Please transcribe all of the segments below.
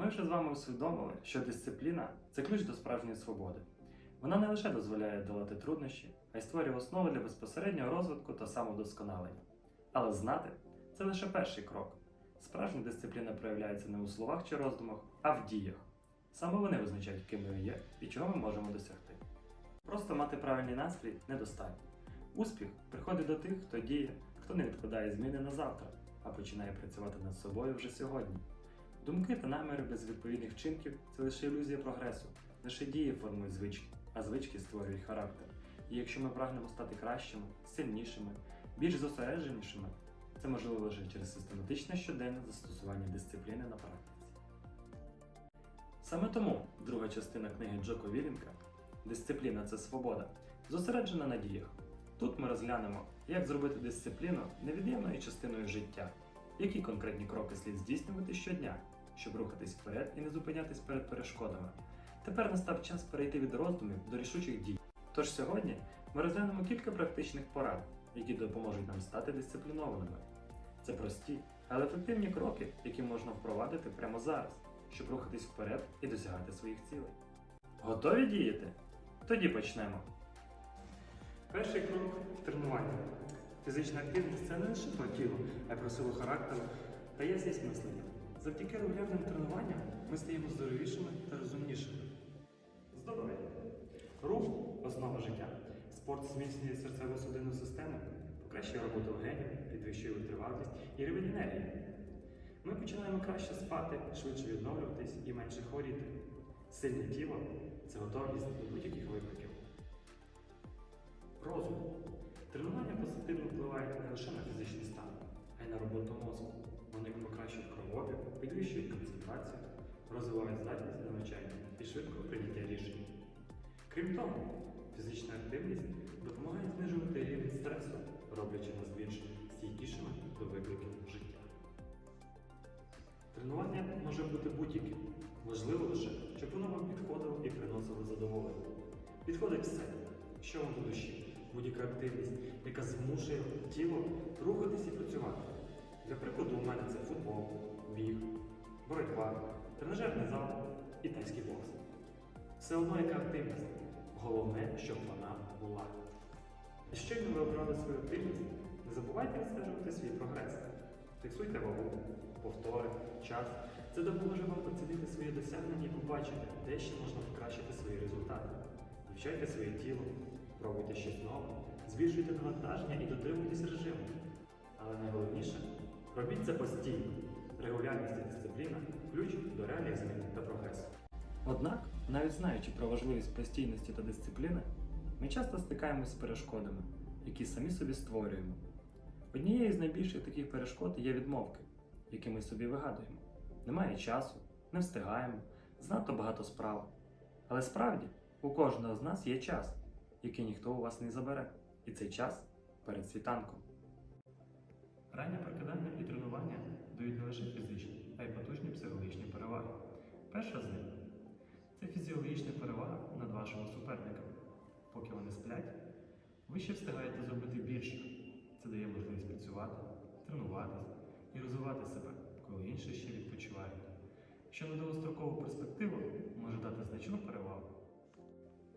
Ми вже з вами усвідомили, що дисципліна це ключ до справжньої свободи. Вона не лише дозволяє долати труднощі, а й створює основи для безпосереднього розвитку та самовдосконалення. Але знати це лише перший крок. Справжня дисципліна проявляється не у словах чи роздумах, а в діях. Саме вони визначають, ким ми є і чого ми можемо досягти. Просто мати правильний настрій недостатньо. Успіх приходить до тих, хто діє, хто не відкладає зміни на завтра, а починає працювати над собою вже сьогодні. Думки та наміри без відповідних вчинків це лише ілюзія прогресу. Лише дії формують звички, а звички створюють характер. І якщо ми прагнемо стати кращими, сильнішими, більш зосередженішими, це можливо лише через систематичне щоденне застосування дисципліни на практиці. Саме тому друга частина книги Джоко Вілінка Дисципліна це свобода зосереджена на діях. Тут ми розглянемо, як зробити дисципліну невід'ємною частиною життя, які конкретні кроки слід здійснювати щодня, щоб рухатись вперед і не зупинятись перед перешкодами. Тепер настав час перейти від роздумів до рішучих дій. Тож сьогодні ми розглянемо кілька практичних порад, які допоможуть нам стати дисциплінованими. Це прості, але ефективні кроки, які можна впровадити прямо зараз, щоб рухатись вперед і досягати своїх цілей. Готові діяти? Тоді почнемо. Перший крок тренування. Фізична активність це не лише про тіло, а й про силу характеру та ясність мислення. Завдяки регулярним тренуванням ми стаємо здоровішими та розумнішими. Здоров'я. Рух основа життя. Спорт зміцнює серцево-судинну систему, покращує роботу легенів, підвищує витривалість і рівень енергії. Ми починаємо краще спати, швидше відновлюватись і менше хворіти. Сильне тіло це готовність до будь-яких викликів. Розум. Тренування позитивно впливають не лише на фізичний стан, а й на роботу мозку. Вони покращують кровообіг, підвищують концентрацію, розвивають здатність до навчання і швидкого прийняття рішень. Крім того, фізична активність допомагає знижувати рівень стресу, роблячи нас більш стійкішими до викликів життя. Тренування може бути будь-яким. Важливо лише, щоб воно вам підходило і приносило задоволення. Підходить все, що вам до душі, будь-яка активність, яка змушує тіло рухатись і працювати. Для прикладу, у мене це футбол, біг, боротьба, тренажерний зал і бокс. Все одно яка активність. Головне, щоб вона була. Щойно ви обрали свою активність, не забувайте відстежувати свій прогрес. Фіксуйте вагу, повтори, час. Це допоможе вам оцінити свої досягнення і побачити, де ще можна покращити свої результати. Вивчайте своє тіло, пробуйте щось нове, збільшуйте навантаження і дотримуйтесь режиму. Але найголовніше робіть це постійно. Регулярність і дисципліна ключ до реальних змін та прогресу. Однак, навіть знаючи про важливість постійності та дисципліни, ми часто стикаємося з перешкодами, які самі собі створюємо. Однією з найбільших таких перешкод є відмовки, які ми собі вигадуємо. Немає часу, не встигаємо, занадто багато справ. Але справді у кожного з нас є час, який ніхто у вас не забере. І цей час перед світанком. Раннє прокидання і тренування дають не лише фізичні, а й потужні психологічні переваги. Перша з них це фізіологічна перевага над вашими суперниками. Поки вони сплять, ви ще встигаєте зробити більше. Це дає можливість працювати, тренуватися і розвивати себе, коли інші ще відпочивають. Що на довгострокову перспективу може дати значну перевагу.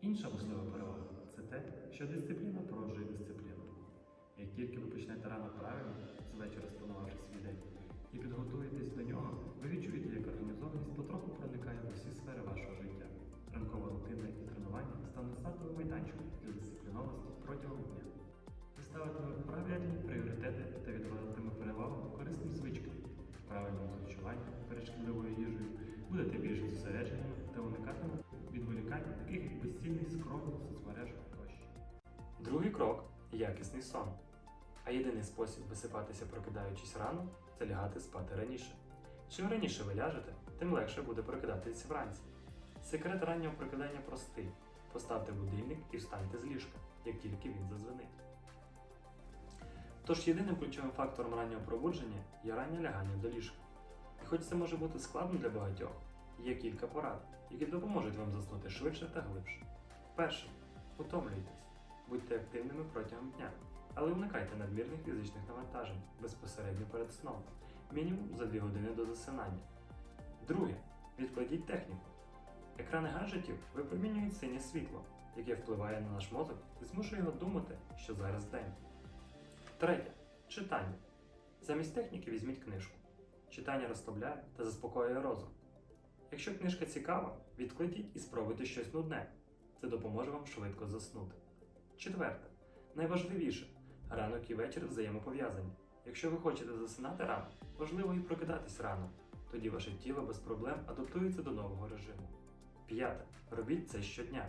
Інша важлива перевага це те, що дисципліна породжує дисципліну. Як тільки ви почнете рано правильно, з вечора спланувавши свій день, і підготуєтесь до нього, ви відчуєте, як організованість потроху проникає в усі сфери вашого життя. Ранкова рутина і тренування стане стартовим майданчиком для дисциплінованості протягом дня. Ви ставитиме правильні пріоритети та відводитиме перевагу корисним звичкам, правильному харчуванню, перед шкідливою їжею, будете більш зосередженими та уникатиме відволікань, таких як безцільний скроль в соцмережах тощо. Другий крок якісний сон. А єдиний спосіб висипатися, прокидаючись рано, це лягати спати раніше. Чим раніше ви ляжете, тим легше буде прокидатися вранці. Секрет раннього прокидання простий. Поставте будильник і встаньте з ліжка, як тільки він задзвенить. Тож єдиним ключовим фактором раннього пробудження є раннє лягання до ліжка. І хоч це може бути складно для багатьох, є кілька порад, які допоможуть вам заснути швидше та глибше. Перше. Утомлюйтесь. Будьте активними протягом дня, але уникайте надмірних фізичних навантажень безпосередньо перед сном, мінімум за 2 години до засинання. Друге. відкладіть техніку. Екрани гаджетів випромінюють синє світло, яке впливає на наш мозок і змушує його думати, що зараз день. Третє. Читання. Замість техніки візьміть книжку. Читання розслабляє та заспокоює розум. Якщо книжка цікава, відкладіть і спробуйте щось нудне. Це допоможе вам швидко заснути. Четверте. Найважливіше ранок і вечір взаємопов'язані. Якщо ви хочете засинати рано, важливо і прокидатись рано. Тоді ваше тіло без проблем адаптується до нового режиму. П'яте. Робіть це щодня.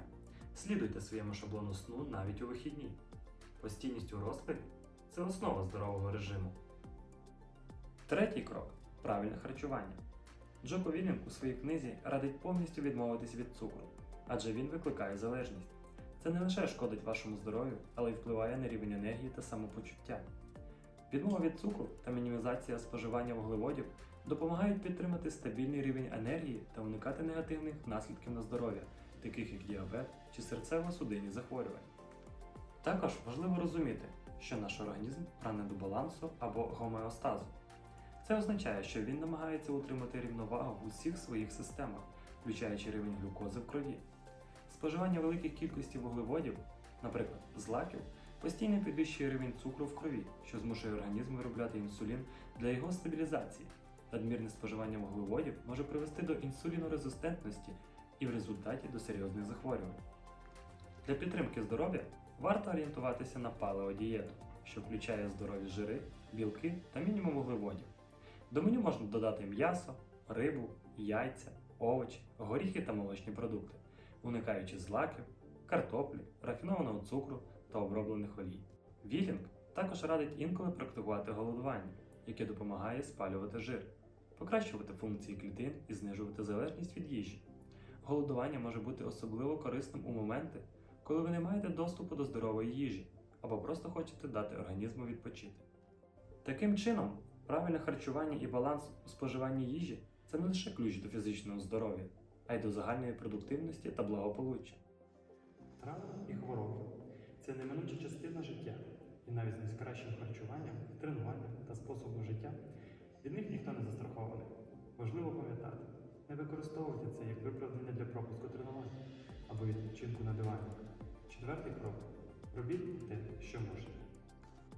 Слідуйте своєму шаблону сну навіть у вихідні. Постійність у розкладі це основа здорового режиму. Третій крок правильне харчування. Джоко Вілінг у своїй книзі радить повністю відмовитись від цукру, адже він викликає залежність. Це не лише шкодить вашому здоров'ю, але й впливає на рівень енергії та самопочуття. Відмова від цукру та мінімізація споживання вуглеводів допомагають підтримати стабільний рівень енергії та уникати негативних наслідків на здоров'я, таких як діабет чи серцево-судинні захворювання. Також важливо розуміти, що наш організм прагне до балансу або гомеостазу. Це означає, що він намагається утримати рівновагу в усіх своїх системах, включаючи рівень глюкози в крові. Споживання великих кількостей вуглеводів, наприклад, злаків, постійно підвищує рівень цукру в крові, що змушує організм виробляти інсулін для його стабілізації. Надмірне споживання вуглеводів може привести до інсулінорезистентності і в результаті до серйозних захворювань. Для підтримки здоров'я варто орієнтуватися на палеодієту, що включає здорові жири, білки та мінімум вуглеводів. До меню можна додати м'ясо, рибу, яйця, овочі, горіхи та молочні продукти, уникаючи злаків, картоплі, рафінованого цукру та оброблених олій. Вілінг також радить інколи практикувати голодування, яке допомагає спалювати жир, покращувати функції клітин і знижувати залежність від їжі. Голодування може бути особливо корисним у моменти, коли ви не маєте доступу до здорової їжі або просто хочете дати організму відпочити. Таким чином, правильне харчування і баланс у споживанні їжі це не лише ключ до фізичного здоров'я, а й до загальної продуктивності та благополуччя. Травми і хвороби це неминуча частина життя, і навіть з найкращим харчуванням, тренуванням та способом життя від них ніхто не застрахований. Важливо пам'ятати, не використовуйте це як виправдання для пропуску тренувань або відпочинку на дивані. Четвертий крок робіть те, що можете.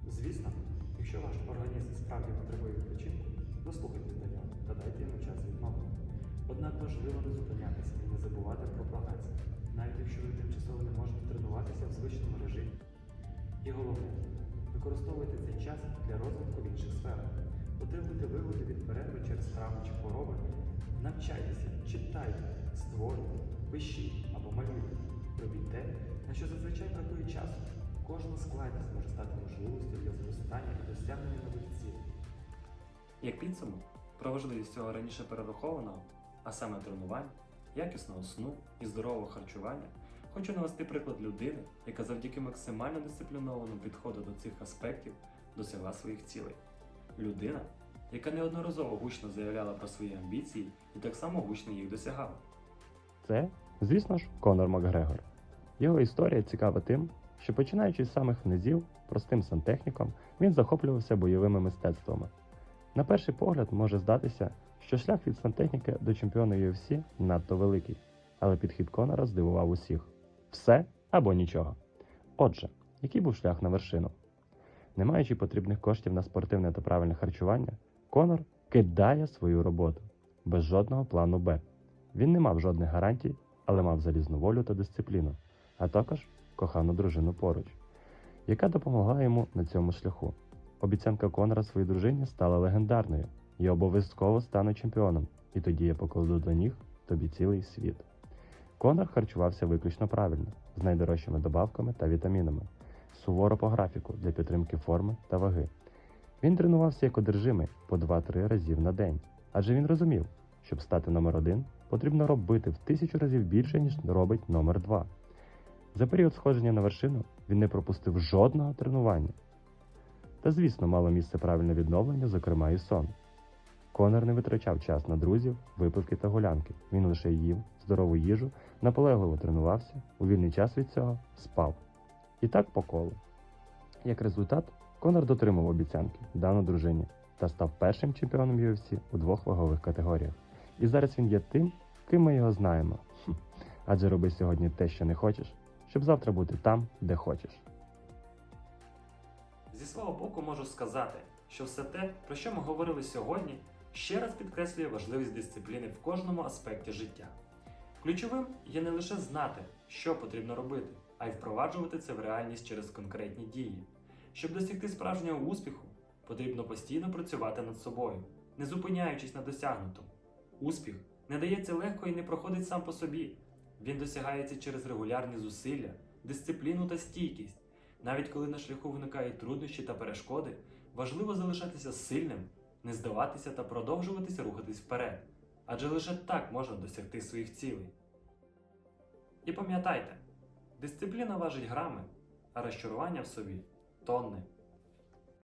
Звісно, якщо ваш організм справді потребує відпочинку, дослухайтесь до нього та дайте йому час відновлення. Однак важливо не зупинятися і не забувати про прогрес, навіть якщо ви тимчасово не можете тренуватися в звичному режимі. І головне, використовуйте цей час для розвитку в інших сферах. Отримуйте вигоди від перерви через травму чи хвороби. Навчайтеся, читайте, створюйте, пишіть або малюйте. Робіть те, на що зазвичай бракує часу. Кожна складність може стати можливістю для зростання і досягнення нових цілей. Як підсумок, про важливість цього раніше перерахованого, а саме тренувань, якісного сну і здорового харчування, хочу навести приклад людини, яка завдяки максимально дисциплінованому підходу до цих аспектів досягла своїх цілей. Людина, яка неодноразово гучно заявляла про свої амбіції і так само гучно їх досягала. Це, звісно ж, Конор Макгрегор. Його історія цікава тим, що починаючи з самих низів, простим сантехніком, він захоплювався бойовими мистецтвами. На перший погляд може здатися, що шлях від сантехніка до чемпіона UFC надто великий, але підхід Конора здивував усіх: все або нічого. Отже, який був шлях на вершину? Не маючи потрібних коштів на спортивне та правильне харчування, Конор кидає свою роботу без жодного плану Б. Він не мав жодних гарантій, але мав залізну волю та дисципліну, а також кохану дружину поруч, яка допомогла йому на цьому шляху. Обіцянка Конора своїй дружині стала легендарною. Я обов'язково стану чемпіоном, і тоді я покладу до ніг тобі цілий світ. Конор харчувався виключно правильно, з найдорожчими добавками та вітамінами, суворо по графіку для підтримки форми та ваги. Він тренувався як одержимий по 2-3 разів на день, адже він розумів, щоб стати номер один, потрібно робити в тисячу разів більше, ніж робить номер два. За період сходження на вершину він не пропустив жодного тренування. Та, звісно, мало місце правильне відновлення, зокрема і сон. Конор не витрачав час на друзів, випивки та гулянки. Він лише їв здорову їжу, наполегливо тренувався, у вільний час від цього спав. І так по колу. Як результат, Конор дотримав обіцянки, дану дружині, та став першим чемпіоном UFC у двох вагових категоріях І зараз він є тим, ким ми його знаємо. Адже роби сьогодні те, що не хочеш, щоб завтра бути там, де хочеш. Зі свого боку можу сказати, що все те, про що ми говорили сьогодні, ще раз підкреслює важливість дисципліни в кожному аспекті життя. Ключовим є не лише знати, що потрібно робити, а й впроваджувати це в реальність через конкретні дії. Щоб досягти справжнього успіху, потрібно постійно працювати над собою, не зупиняючись на досягнутому. Успіх не дається легко і не проходить сам по собі. Він досягається через регулярні зусилля, дисципліну та стійкість. Навіть коли на шляху виникають труднощі та перешкоди, важливо залишатися сильним, не здаватися та продовжуватися рухатись вперед. Адже лише так можна досягти своїх цілей. І пам'ятайте, дисципліна важить грами, а розчарування в собі тонни.